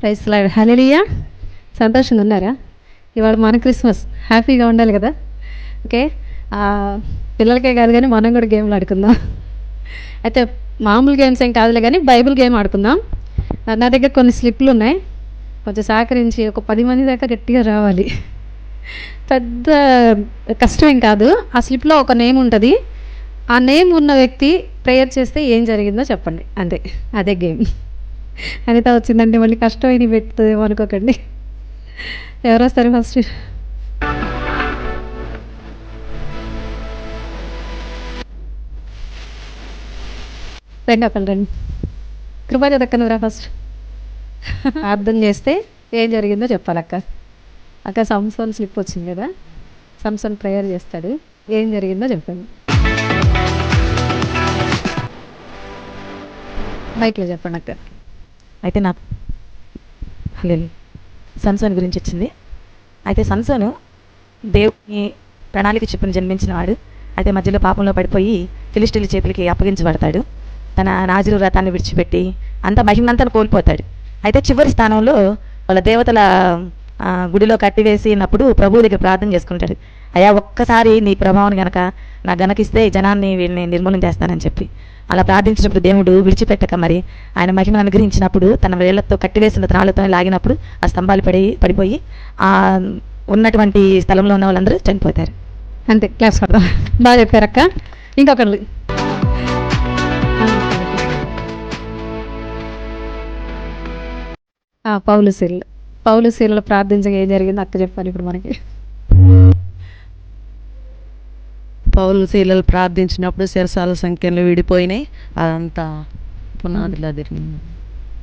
Price హలియా సంతోషంగా ఉన్నారా? ఇవాళ మన క్రిస్మస్. హ్యాపీగా ఉండాలి కదా? ఓకే? పిల్లలకే కాదు కానీ మనం కూడా గేమ్లు ఆడుకుందాం. అయితే మామూలు గేమ్స్ ఏం కాదులే కానీ బైబిల్ గేమ్ ఆడుకుందాం. నా దగ్గర కొన్ని స్లిప్లు ఉన్నాయి. కొంచెం సహకరించి ఒక పది మంది దాకా గట్టిగా రావాలి. పెద్ద కష్టమేం కాదు. ఆ స్లిప్లో ఒక నేమ్ ఉంటుంది. ఆ నేమ్ ఉన్న వ్యక్తి ప్రేయర్ చేస్తే ఏం జరిగిందో చెప్పండి. అంతే. అదే గేమ్. అనిత వచ్చిందంటే మళ్ళీ కష్టమైంది పెడుతుందేమో అనుకోకండి. ఎవరు వస్తారు ఫస్ట్ రండి అక్కడ రండి. కృపా దక్కనురా ఫస్ట్ అర్థం చేస్తే ఏం జరిగిందో చెప్పాలక్క. అక్క అక్క సంసోన్ స్లిప్ వచ్చింది కదా? సంసోన్ ప్రేయర్ చేస్తాడు. ఏం జరిగిందో చెప్పండి. మైక్లో చెప్పండి అక్క. అయితే నాకు లేదు సన్సోన్ గురించి వచ్చింది. అయితే సన్సోను దేవుని ప్రణాళిక చెప్పిన జన్మించిన వాడు. అయితే మధ్యలో పాపంలో పడిపోయి ఫిలిస్టీల చేతులకి అప్పగించబడతాడు. తన నాజులు వ్రతాన్ని విడిచిపెట్టి అంత మహిమనంతా కోల్పోతాడు. అయితే చివరి స్థానంలో వాళ్ళ దేవతల గుడిలో కట్టివేసినప్పుడు ప్రభువు దగ్గర ప్రార్థన చేసుకుంటాడు. అయ్యా ఒక్కసారి నీ ప్రభావం గనక నా గనకిస్తే జనాన్ని వీళ్ళని నిర్మూలన చేస్తానని చెప్పి. అలా ప్రార్థించినప్పుడు దేవుడు విడిచిపెట్టక మరి ఆయన మహిమను అనుగ్రహించినప్పుడు తన వేళ్ళతో కట్టివేసిన త్రాళ్ళతో లాగినప్పుడు ఆ స్తంభాలు పడి పడిపోయి ఆ ఉన్నటువంటి స్థలంలో ఉన్న వాళ్ళందరూ చనిపోతారు. అంతే క్లాస్ కదా బాగా చెప్పారక్క ఇంకొకళ్ళు. ఆ, పౌలు శీల్ పౌలు శీలలో ప్రార్థించగా ఏం జరిగిందో అక్క చెప్పాలి ఇప్పుడు మనకి. పౌలు శీలలు ప్రార్థించినప్పుడు శిరసాల సంఖ్యలు విడిపోయినాయి. అదంతా పునాదిలా తిరిగింది.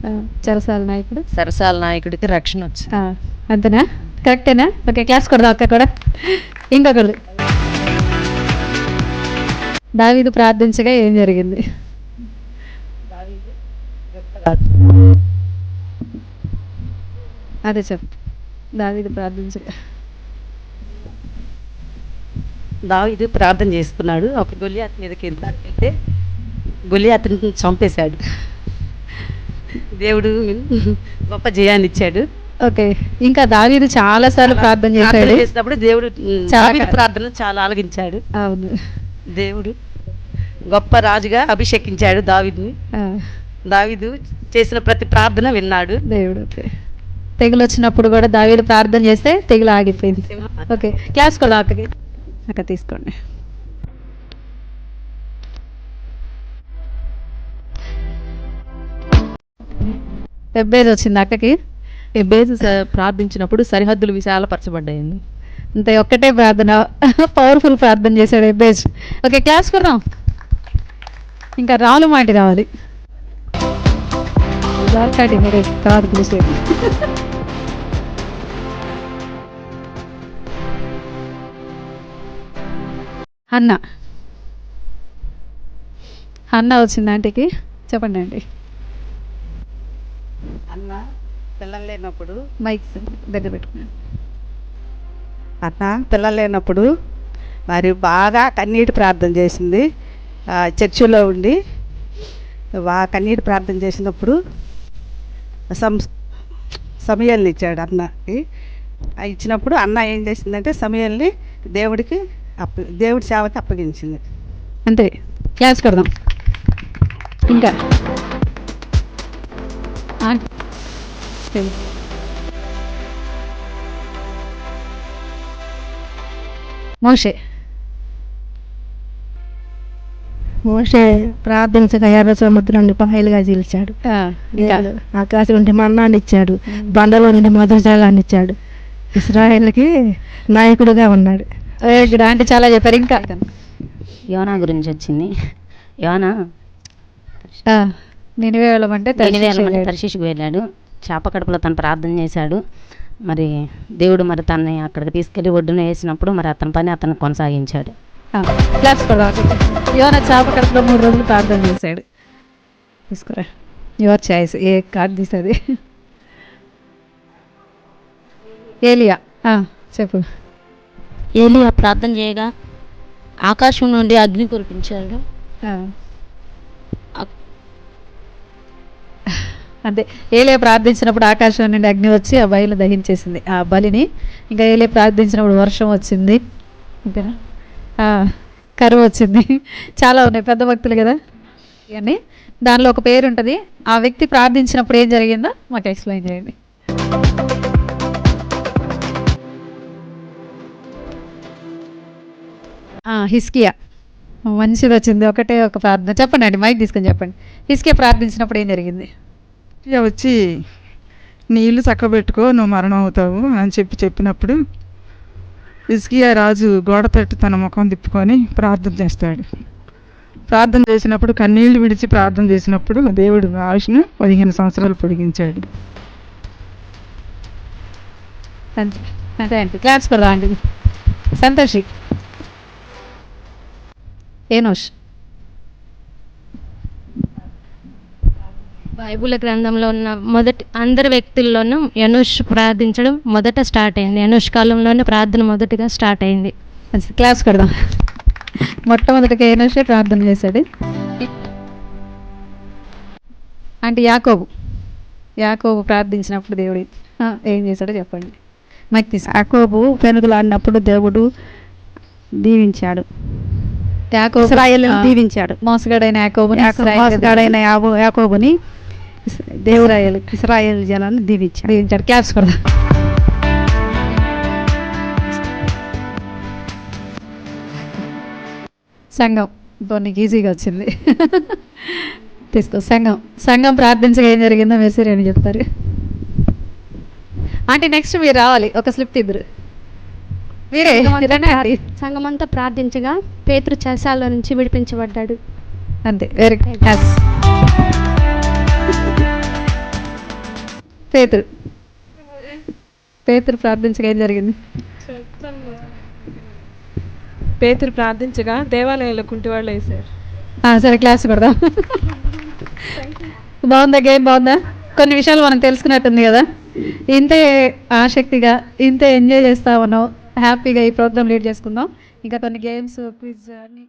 ఆ, చెరసాల నాయకుడు? సరసాల నాయకుడికి రక్షణ వచ్చింది. అంతేనా? కరెక్టేనా? ఓకే క్లాస్ కొడదాం అక్క కూడా. ఇంకొకళ్ళు దావీదు ప్రార్థించగా ఏం జరిగింది? అదే చెప్పు. దావీదు ప్రార్థించగా. దావీదు ప్రార్థన చేసుకున్నాడు అప్పుడు గొలియాత్ మీదకి వెళ్తే గొలియాత్ని చంపేశాడు. దేవుడు గొప్ప జయాన్ని ఇచ్చాడు. ఓకే. ఇంకా దావీదు చాలా సార్లు ప్రార్థన చేశాడు. చేసినప్పుడు దేవుడు చాలా. ప్రార్థన చాలా ఆలగించాడు అవును. దేవుడు గొప్ప రాజుగా అభిషేకించాడు దావీదుని. దావీదు చేసిన ప్రతి ప్రార్థన విన్నాడు. దేవుడు ఓకే. తెగులు వచ్చినప్పుడు కూడా దావీదు ప్రార్థన చేస్తే తెగులు ఆగిపోయింది. ఓకే. క్లాస్ కూడా అక్కకి అక్క తీసుకోండి. పెబ్బేది వచ్చింది అక్కకి? బేజు ప్రార్థించినప్పుడు సరిహద్దులు విశాలపరచబడ్డాయండి. అంతే ఒక్కటే ప్రార్థన పవర్ఫుల్ ప్రార్థన చేశాడు ఎబ్బేజ్. ఓకే క్లాస్ కొడదాం. ఇంకా రాళ్ళు మాటి రావాలి. కాటి మీరే తర్వాత పిలిచేది అన్న. అన్న వచ్చింది ఆంటీకి. చెప్పండి ఆంటీ. అన్న పిల్లలు లేనప్పుడు మైక్ దగ్గర పెట్టుకున్నాను అన్న పిల్లలు లేనప్పుడు మరి బాగా కన్నీటి ప్రార్థన చేసింది. చర్చిలో ఉండి బాగా కన్నీటి ప్రార్థన చేసినప్పుడు సం సమయాల్ని ఇచ్చాడు అన్నకి. ఇచ్చినప్పుడు అన్న ఏం చేసిందంటే సమయాల్ని దేవుడికి అప్ప దేవుడి సేవకి అప్పగించింది. అంతే. క్లాస్ కొడదాం. ఇంకా. మోషే. మోసే ప్రార్థించగా ఎర్ర సముద్రాన్ని పాయలుగా చీల్చాడు ఆ, ఇంకా. దేవుడు ఆకాశం నుండి మన్నాన్ని ఇచ్చాడు. బండలో నుండి మధురజలాన్ని ఇచ్చాడు. ఇస్రాయేల్కి నాయకుడుగా ఉన్నాడు. ఆంటీ చాలా చెప్పారు. ఇంకా యోనా గురించి వచ్చింది. యోనా నినివే వెళ్ళమంటే తర్షీషు వెళ్ళాడు. తర్శీషుకు వెళ్ళాడు. చేప కడుపులో తను ప్రార్థన చేశాడు. మరి దేవుడు మరి తనని అక్కడికి తీసుకెళ్ళి ఒడ్డున వేసినప్పుడు మరి అతని పని అతను కొనసాగించాడు. యోన చేప కడుపులో మూడు రోజులు ప్రార్థన చేశాడు. తీసుకురా. Your choice. ఏ కార్డు తీసేది? ఏలియా. ఆ, చెప్పు. ఏలియా ప్రార్థన చేయగా ఆకాశం నుండి అగ్ని కురిపించాడు. అంతే ఏలే ప్రార్థించినప్పుడు ఆకాశం నుండి అగ్ని వచ్చి ఆ బయలు దహించేసింది. ఆ బలిని ఇంకా ఏలే ప్రార్థించినప్పుడు వర్షం వచ్చింది. అంతేనా కరువు వచ్చింది. చాలా ఉన్నాయి పెద్ద భక్తులు కదా? ఇవన్నీ. దానిలో ఒక పేరు ఉంటుంది ఆ వ్యక్తి ప్రార్థించినప్పుడు ఏం జరిగిందో మాకు ఎక్స్ప్లెయిన్ చేయండి. హిస్కియా మంచిది వచ్చింది ఒకటే ఒక ప్రార్థన. చెప్పండి అండి మైక్ తీసుకొని చెప్పండి. హిస్కియా ప్రార్థించినప్పుడు ఏం జరిగింది? వచ్చి నీళ్ళు చక్కబెట్టుకో నువ్వు మరణం అవుతావు అని చెప్పి చెప్పినప్పుడు ఇస్కియా రాజు గోడ తట్టు తన ముఖం తిప్పుకొని ప్రార్థన చేస్తాడు. ప్రార్థన చేసినప్పుడు కన్నీళ్ళు విడిచి ప్రార్థన చేసినప్పుడు దేవుడు ఆయుష్ను పదిహేను సంవత్సరాలు పొడిగించాడు. అంతే అండి అండి సంతోషి. ఏనోష్. బైబిల్ గ్రంథంలో ఉన్న మొదటి అందరి వ్యక్తుల్లోనూ యనుష్ ప్రార్థించడం మొదట స్టార్ట్ అయింది. యనుష్ కాలంలోనే ప్రార్థన మొదటిగా స్టార్ట్ అయింది. క్లాప్స్ కొడదాం. మొట్టమొదటిగా ఏనోషే ప్రార్థన చేశాడు. అంటే యాకోబు. యాకోబు ప్రార్థించినప్పుడు దేవుడు ఆ, ఏం చేశాడో చెప్పండి. మైక్ తీసు యాకోబు పెనుగులాడినప్పుడు దేవుడు దీవించాడు. దీవించాడు. మోసగాడైన మోసగాడైన యాబో యాకోబుని దేవుడు ఇస్రాయేల్ జనాన్ని దీవించాడు. దీవించాడు. క్లాప్స్ కొడదాం. సంఘం. ఇప్పుడు నీకు ఈజీగా వచ్చింది. తీసుకో సంఘం. సంఘం ప్రార్థించగా ఏం జరిగిందో మెసేజ్ అని చెప్తారు. అంటే నెక్స్ట్ మీరు రావాలి. ఒక స్లిప్ ఇద్దరు. సంఘమంతా ప్రార్థించగా పేతురు చెరసాల నుంచి విడిపించబడ్డాడు. అంతే వెరీ గుడ్ పేతురు. పేతురు ప్రార్థించగా ఏం జరిగింది? పేతురు ప్రార్థించగా దేవాలయంలో కుంటివాళ్ళు వేశారు. ఆ, సరే క్లాస్ కొడదాం బాగుందా గేమ్ బాగుందా? కొన్ని విషయాలు మనం తెలుసుకున్నట్టుంది కదా. ఇంతే ఆసక్తిగా ఇంతే ఎంజాయ్ చేస్తా ఉన్నాం హ్యాపీగా ఈ ప్రోగ్రామ్ లీడ్ చేసుకుందాం. ఇంకా కొన్ని గేమ్స్ క్విజ్ అన్ని